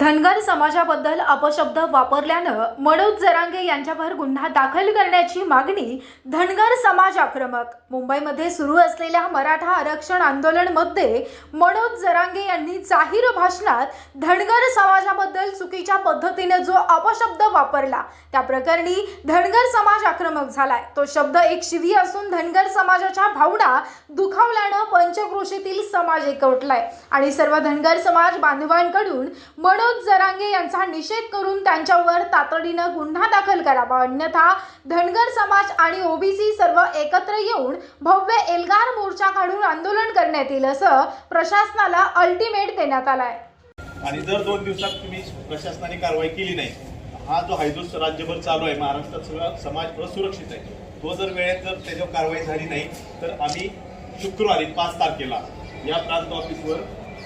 धनगर समाजाबद्दल अपशब्द वापरल्यानं मनोज जरांगे यांच्यावर गुन्हा दाखल करण्याची मागणी धनगर समाज आक्रमक. मुंबईमध्ये सुरू असलेल्या मराठा आरक्षण आंदोलनमध्ये मनोज जरांगे यांनी जाहीर भाषणात धनगर समाजाबद्दल चुकीच्या पद्धतीने जो अपशब्द वापरला त्या प्रकरणी धनगर समाज आक्रमक झालाय. तो शब्द एक शिवी असून धनगर समाजाच्या भावना दुखावल्यानं पंचक्रोशीतील समाज एकवटलाय. आणि सर्व धनगर समाज बांधवांकडून मनोज जरांगे यांचा निषेध करून त्यांच्यावर तातडीनं गुन्हा दाखल करावा. अन्यथा धनगर समाज आणि ओबीसी सर्व एकत्र येऊन भव्य एल्गार मोर्चा काढून आंदोलन करण्यात येईल असं प्रशासनाला अल्टिमेट देण्यात आलाय. आणि जर दोन दिवसात तुम्ही प्रशासनाने कारवाई केली नाही हा जो हायदोस राज्यभर चालू आहे महाराष्ट्रात सगळा समाज असुरक्षित आहे. तो जर वेळेत जर त्याच्यावर कारवाई झाली नाही तर आम्ही शुक्रवारी पाच तारखेला या प्रांत ऑफिसवर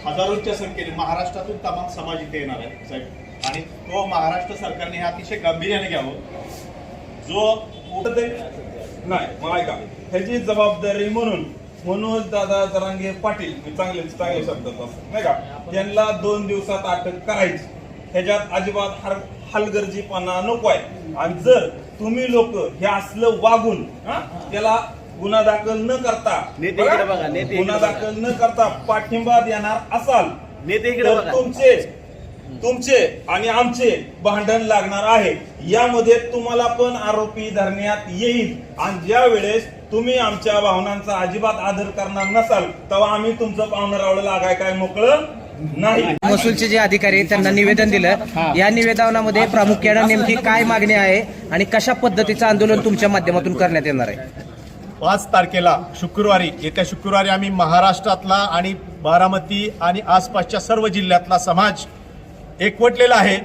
हजारोंच्या संख्येने महाराष्ट्रातून तमाम समाज इथे येणार आहे साहेब. आणि तो महाराष्ट्र सरकारने हे अतिशय गांभीर्याने घ्यावं. जो नाही मग ऐका. ह्याची जबाबदारी म्हणून मनोज दादा जरांगे पाटील मी चांगले चांगले शब्दात असं नाही का? त्यांना दोन दिवसात अटक करायची. ह्याच्यात अजिबात हर हलगर्जीपणा नको आहे आणि जर तुम्ही लोक हे असलं वागून हा, त्याला गुन्हा दाखल न करता नेते इकडे बघा, नेते गुन्हा दाखल न करता पाठिंबा देणार असाल नेते इकडे तर बघा. तुमचे तुमचे आणि आमचे भांडण लागणार आहे. यामध्ये तुम्हाला पण आरोपी धरण्यात येईल. आणि ज्या वेळेस तुम्ही आमच्या भावनांचा अजिबात आदर करणार नसाल तेव्हा आम्ही तुमचं पाहुणं लागाय काय मोकळं नाही. महसूलचे जे अधिकारी आहेत त्यांना निवेदन दिलं. या निवेदनामध्ये प्रामुख्यानं नेमकी काय मागणी आहे आणि कशा पद्धतीचं आंदोलन तुमच्या माध्यमातून करण्यात येणार आहे? पाच तारखेला शुक्रवारी येत्या शुक्रवारी आम्ही महाराष्ट्रातला आणि बारामती आणि आसपासच्या सर्व जिल्ह्यातला समाज एकवटलेला आहे.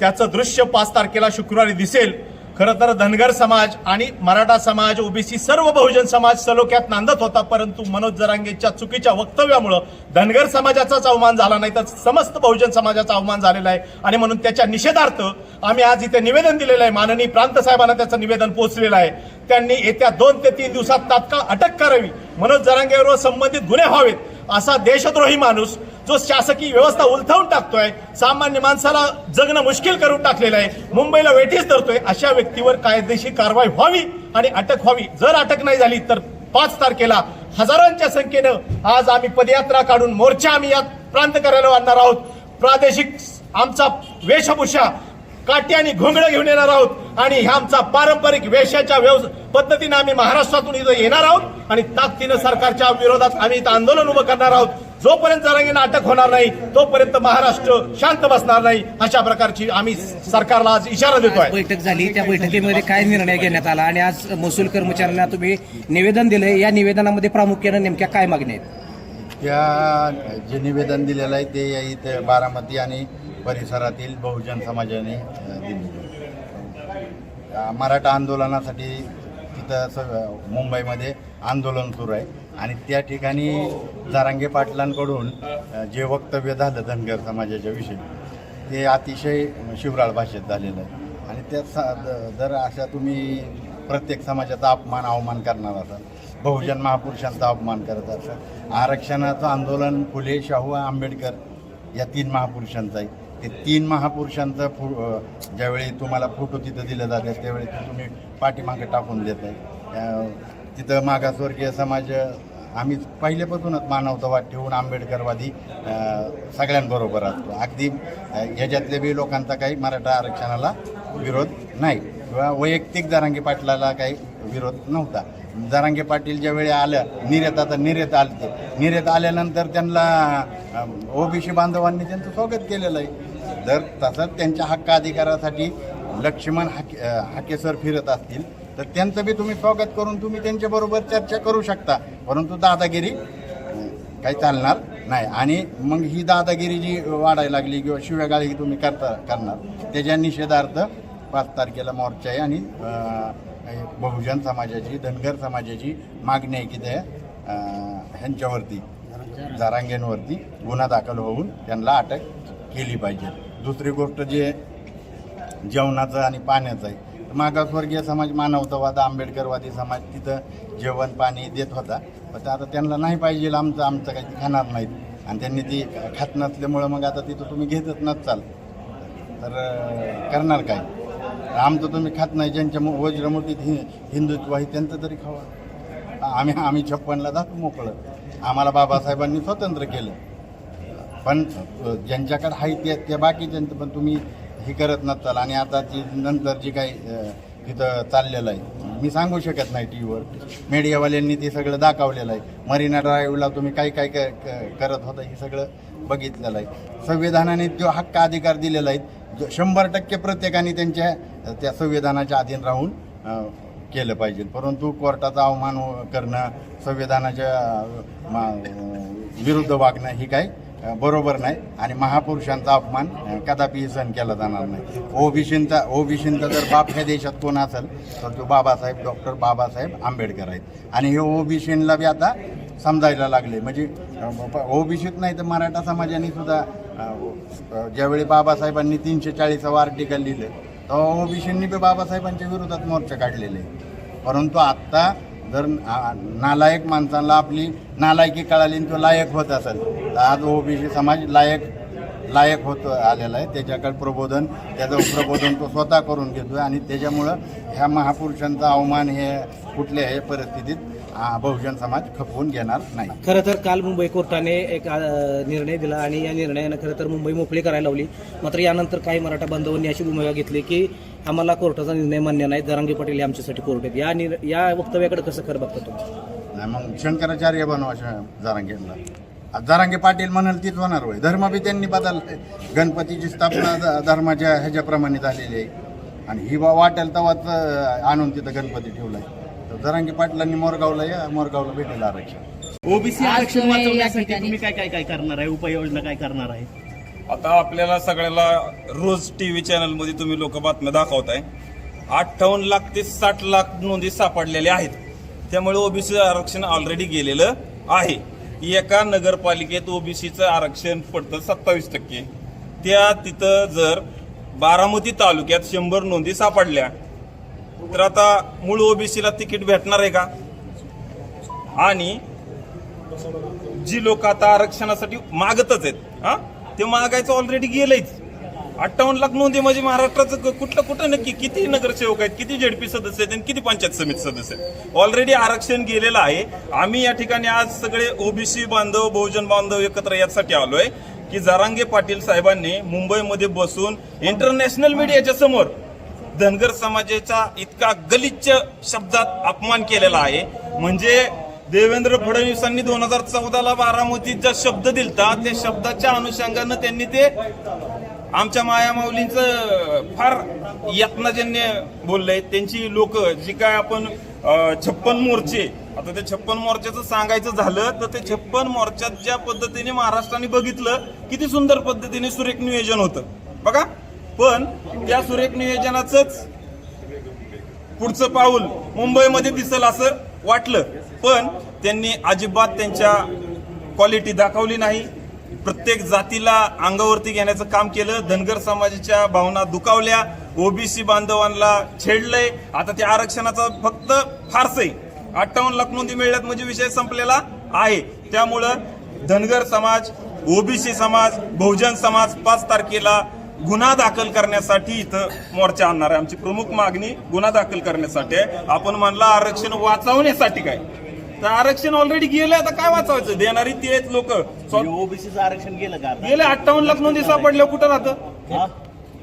त्याचं दृश्य पाच तारखेला शुक्रवारी दिसेल. खरं तर धनगर समाज आणि मराठा समाज ओबीसी सर्व बहुजन समाज सलोख्यात नांदत होता परंतु मनोज जरांगेच्या चुकीच्या वक्तव्यामुळं धनगर समाजाचाच अवमान झाला नाही तर समस्त बहुजन समाजाचा अवमान झालेला आहे. आणि म्हणून त्याच्या निषेधार्थ आम्ही आज इथे निवेदन दिलेलं आहे. माननीय प्रांत साहेबांना त्याचं निवेदन पोहोचलेलं आहे. त्यांनी येत्या दोन ते तीन दिवसात तात्काळ अटक करावी. मनोज जरांगेवर संबंधित गुन्हे व्हावेत. असा देशद्रोही माणूस जो शासकीय व्यवस्था उलथवून टाकतोय सामान्य माणसाला जगणं मुश्किल करून टाकलेलं आहे मुंबईला वेठीस धरतोय अशा व्यक्तीवर कायदेशीर कारवाई व्हावी आणि अटक व्हावी. जर अटक नाही झाली तर पाच तारखेला हजारांच्या संख्येनं आज आम्ही पदयात्रा काढून मोर्चा आम्ही या प्रांत कार्यालयावर आणणार आहोत. प्रादेशिक आमचा वेशभूषा काठी आणि घोंगडं घेऊन येणार आहोत. आणि ह्या आमचा पारंपरिक वेशाच्या व्यवस पद्धतीने आम्ही महाराष्ट्रातून इथं येणार आहोत. आणि ताकदीनं सरकारच्या विरोधात आम्ही इथं आंदोलन उभं करणार आहोत. जोपर्यंत जरांगींना अटक होणार नाही तोपर्यंत महाराष्ट्र शांत बसणार नाही अशा प्रकारची आम्ही सरकारला आज इशारा देतोय. बैठक झाली. त्या बैठकीमध्ये काय निर्णय घेण्यात आला? आणि आज महसूल कर्मचाऱ्यांना तुम्ही निवेदन दिलंय. या निवेदनामध्ये प्रामुख्यानं नेमक्या काय मागणी आहेत? या जे निवेदन दिलेलं आहे ते या इथे बारामती आणि परिसरातील बहुजन समाजाने दिली. मराठा आंदोलनासाठी तिथं स मुंबईमध्ये आंदोलन सुरू आहे. आणि त्या ठिकाणी जारांगे पाटलांकडून जे वक्तव्य झालं धनगर समाजाच्या विषयी ते अतिशय शिवराळ भाषेत झालेलं आहे. आणि त्या स- जर अशा तुम्ही प्रत्येक समाजाचा अपमान अवमान करणार असाल बहुजन महापुरुषांचा अपमान करत असाल आरक्षणाचं आंदोलन फुले शाहू आंबेडकर या तीन महापुरुषांचं हे ते तीन महापुरुषांचा फो ज्यावेळी तुम्हाला फोटो तिथं दिले जातात त्यावेळी ते तुम्ही पाठीमागं टाकून देत आहे तिथं मागासवर्गीय समाज आम्ही पहिल्यापासूनच मानवतावाद ठेवून आंबेडकरवादी सगळ्यांबरोबर असतो. अगदी ह्याच्यातले बी लोकांचा काही मराठा आरक्षणाला विरोध नाही. किंवा वैयक्तिक जारांगे पाटलाला काही विरोध नव्हता. जारांगे पाटील ज्यावेळी आलं निर्यात आता निर्यात आलते. निर्यात आल्यानंतर त्यांना ओबीसी बांधवांनी त्यांचं स्वागत केलेलं आहे. जर तसंच त्यांच्या हक्क अधिकारासाठी लक्ष्मण हाके हाकेसर फिरत असतील तर त्यांचं बी तुम्ही स्वागत करून तुम्ही त्यांच्याबरोबर चर्चा करू शकता. परंतु दादागिरी काही चालणार नाही. आणि मग ही दादागिरी जी वाढायला लागली किंवा शिव्यागाळी तुम्ही करता करणार त्याच्या निषेधार्थ पाच तारखेला मोर्चा आहे आणि बहुजन समाजाची धनगर समाजाची मागणी आहे की ते अ, ह्यांच्यावरती जारांगेंवरती गुन्हा दाखल होऊन त्यांना अटक केली पाहिजे. दुसरी गोष्ट जे जेवणाचं आणि पाण्याचं आहे. मागासवर्गीय समाज मानवतावाद आंबेडकरवादी समाज तिथं जेवण पाणी देत होता. पण आता त्यांना नाही पाहिजे आमचं आमचं काही खाणार नाहीत. आणि त्यांनी ती खात नसल्यामुळं मग आता तिथं तुम्ही घेतच नसाल. तर करणार काय? आमचं तुम्ही खात नाही ज्यांच्या वज्रमूर्तीत हि हिंदुत्व आहे त्यांचं तरी खावा. आम्ही आम्ही छप्पनला जातो मोकळं. आम्हाला बाबासाहेबांनी स्वतंत्र केलं. पण ज्यांच्याकडे आहे ते बाकी बाकीच्यांचं पण तुम्ही हे करत नसताल आणि आता ती नंतर जी काही तिथं चाललेलं आहे मी सांगू शकत नाही टी व्हीवर मीडियावाल्यांनी ते सगळं दाखवलेलं आहे. मरीना ड्राईव्हला तुम्ही काय काय क- करत होता हे सगळं बघितलेलं आहे. संविधानाने जो हक्क अधिकार दिलेला आहे. जो शंभर टक्के प्रत्येकाने त्यांच्या त्या संविधानाच्या अधीन राहून केलं पाहिजे. परंतु कोर्टाचा अवमान करणं संविधानाच्या मा- विरुद्ध वागणं ही काय बरोबर नाही आणि महापुरुषांचा अपमान कदापि सहन केला जाणार नाही. ओबीसींचा ओबीसींचा जर बाप ह्या देशात कोण असेल तर तो बाबासाहेब डॉक्टर बाबासाहेब आंबेडकर आहेत. आणि हे ओबीसींना बी आता समजायला लागले. म्हणजे ओबीसीत नाही तर मराठा समाजाने सुद्धा ज्यावेळी बाबासाहेबांनी तीनशे चाळीसावं आर्टिकल लिहिलं तेव्हा ओबीसींनी बी बाबासाहेबांच्या विरोधात मोर्चा काढलेले आहे. परंतु आत्ता जर नालायक माणसाला आपली नालायकी कळाली आणि तो लायक होत असेल तर आज ओबीसी समाज लायक लायक होत आलेला आहे. त्याच्याकडे प्रबोधन त्याचं प्रबोधन तो स्वतः करून घेतो आणि त्याच्यामुळं ह्या महापुरुषांचा अवमान हे कुठल्याही परिस्थितीत बहुजन समाज खपवून घेणार नाही. खरं तर काल मुंबई कोर्टाने एक निर्णय दिला आणि या निर्णयानं खरं तर मुंबई मोकळी करायला लावली. मात्र यानंतर काही मराठा बांधवांनी अशी भूमिका घेतली की आम्हाला कोर्टाचा निर्णय मान्य नाही. दरांगे पाटील हे आमच्यासाठी कोर्ट आहेत. या निर या वक्तव्याकडे कसं खरं बघता तुम्ही? नाही मग शंकराचार्य बनवा जरांगेला जरांगे पाटील म्हणाल तीच होणार होय. धर्म बी त्यांनी बदललाय गणपतीची स्थापना धर्माच्या ह्याच्याप्रमाणे झालेली आहे. आणि ही वाटेल तेव्हाच आणून तिथं गणपती ठेवलाय. तर जरांगे पाटलांनी मोरगावला या मोरगावला भेटेल आरक्षण. ओबीसी आरक्षण तुम्ही या वाचवण्यासाठी ठिकाणी- तुम्ही काय काय काय करणार आहे? उपाययोजना काय करणार आहे? आता आपल्याला सगळ्याला रोज टीव्ही चॅनलमध्ये तुम्ही लोक बातम्या दाखवताय. अठ्ठावन्न लाख ते साठ लाख नोंदी सापडलेल्या आहेत. त्यामुळे ओबीसी आरक्षण ऑलरेडी गेलेलं आहे. एका नगरपालिकेत ओबीसीचं आरक्षण पडतं सत्तावीस टक्के. त्या तिथं जर बारामती तालुक्यात शंभर नोंदी सापडल्या तर आता मूळ ओबीसीला तिकीट भेटणार आहे का? आणि जी लोक आता आरक्षणासाठी मागतच आहेत हा? ते मागायचं ऑलरेडी गेलंच अठ्ठावन्न लाख नोंदी म्हणजे महाराष्ट्राचं कुठलं कुठं नक्की? किती नगरसेवक आहेत किती जेडपी सदस्य आहेत आणि किती पंचायत समिती सदस्य आहेत? ऑलरेडी आरक्षण गेलेलं आहे. आम्ही या ठिकाणी आज सगळे ओबीसी बांधव बहुजन बांधव एकत्र यासाठी आलोय की जारांगे पाटील साहेबांनी मुंबईमध्ये बसून इंटरनॅशनल मीडियाच्या समोर धनगर समाजाचा इतका गलिच्छ शब्दात अपमान केलेला आहे. म्हणजे देवेंद्र फडणवीसांनी दोन हजार चौदाला बारामतीत ज्या शब्द दिलता त्या शब्दाच्या अनुषंगानं त्यांनी ते आमच्या मायामाऊलींच फार यत्नाजन्य बोललंय त्यांची लोक जी काय आपण छप्पन मोर्चे आता ते छप्पन मोर्चाचं सांगायचं झालं तर ते छप्पन मोर्चात ज्या पद्धतीने महाराष्ट्राने बघितलं किती सुंदर पद्धतीने सुरेख नियोजन होतं. बघा. पण त्या सुरेख नियोजनाचंच पुढचं पाऊल मुंबईमध्ये दिसल असं वाटलं. पण त्यांनी अजिबात त्यांच्या क्वालिटी दाखवली नाही. प्रत्येक जातीला अंगावरती घेण्याचं काम केलं. धनगर समाजाच्या भावना दुखावल्या. ओबीसी बांधवांना छेडलंय. आता त्या आरक्षणाचा फक्त फारस आहे. अठ्ठावन्न लाख नोंदी मिळल्यात म्हणजे विषय संपलेला आहे. त्यामुळं धनगर समाज ओबीसी समाज बहुजन समाज पाच तारखेला गुन्हा दाखल करण्यासाठी इथं मोर्चा आणणार आहे. आमची प्रमुख मागणी गुन्हा दाखल करण्यासाठी आहे. आपण म्हणला आरक्षण वाचवण्यासाठी काय? तर आरक्षण ऑलरेडी गेलं आता काय वाचवायचं? देणारी ते आहेत लोक. ओबीसीचं आरक्षण गेलं का आता? गेले अठ्ठावन्न लाख नोंदी सापडल्या कुठं राहतं? हा?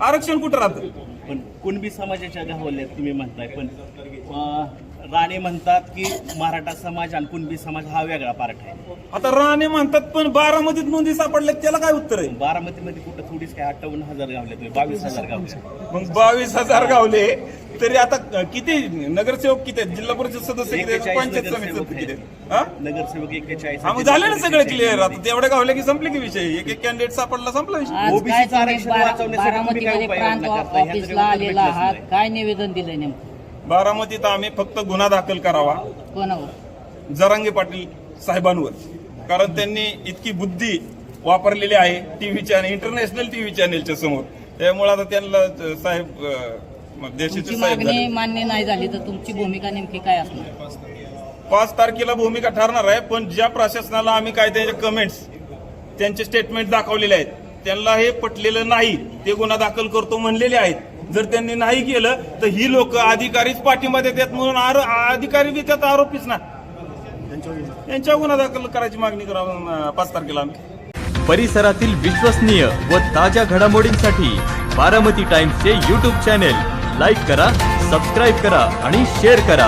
आरक्षण कुठं राहतं? पण कुणबी समाजाच्या गावल्यात तुम्ही म्हणताय पण अं, राणे म्हणतात की मराठा समाज आणि कुणबी समाज हा वेगळा पार्ट आहे. आता राणे म्हणतात पण बारामतीत नोंदी सापडल्या त्याला काय उत्तर आहे? बारामतीमध्ये कुठं थोडीच काय अठ्ठावन्न हजार गावले बावीस हजार गावले. मग बावीस हजार गावले तरी आता किती नगरसेवक किती आहेत? जिल्हा परिषद सदस्य किती आहेत? पंचायत समिती नगरसेवक किती आहेत. हा? नगरसेवक एक्केचाळीस हा, मग झालं ना सगळं क्लिअर आता तेवढ्या गावल्या की संपले की विषय. एक एक कॅन्डिडेट सापडला संपला विषय. आज OBC काय तुम्ही आरक्षण बारा- वाचवण्यासाठी तुम्ही काय बारामतीमध्ये उपाययोजना प्रांत करताय? ह्याचं ऑफिसला काही आलेला भेटलंच आहात? नाही. काय निवेदन दिलंय नेमकं? बारामतीत आम्ही फक्त गुन्हा दाखल करावा. जरांगे पाटील साहेबांवर. कारण त्यांनी इतकी बुद्धी वापरलेली आहे टीव्ही चॅनल इंटरनॅशनल टीव्ही चॅनेलच्या समोर. त्यामुळे आता त्यांना साहेब देशाचे मागणी. मान्य नाही झाली तर तुमची भूमिका नेमकी काय असणार? पाच तारखेला भूमिका ठरणार आहे पण ज्या प्रशासनाला आम्ही काय त्याचे कमेंट्स त्यांचे स्टेटमेंट दाखवलेले आहेत त्यांना हे पटलेलं नाही ते गुन्हा दाखल करतो म्हणलेले आहेत. जर त्यांनी नाही केलं तर ही लोक अधिकारीच पाठिंबा देतात म्हणून आरो- अधिकारी बी त्यात आरोपीच ना. यांच्या गुन्हा दाखल करायची मागणी करा पाच तारखेला आम्ही. परिसरातील विश्वसनीय व ताज्या घडामोडींसाठी बारामती टाइम्सचे यूट्यूब चॅनेल लाईक करा सबस्क्राईब करा आणि शेअर करा.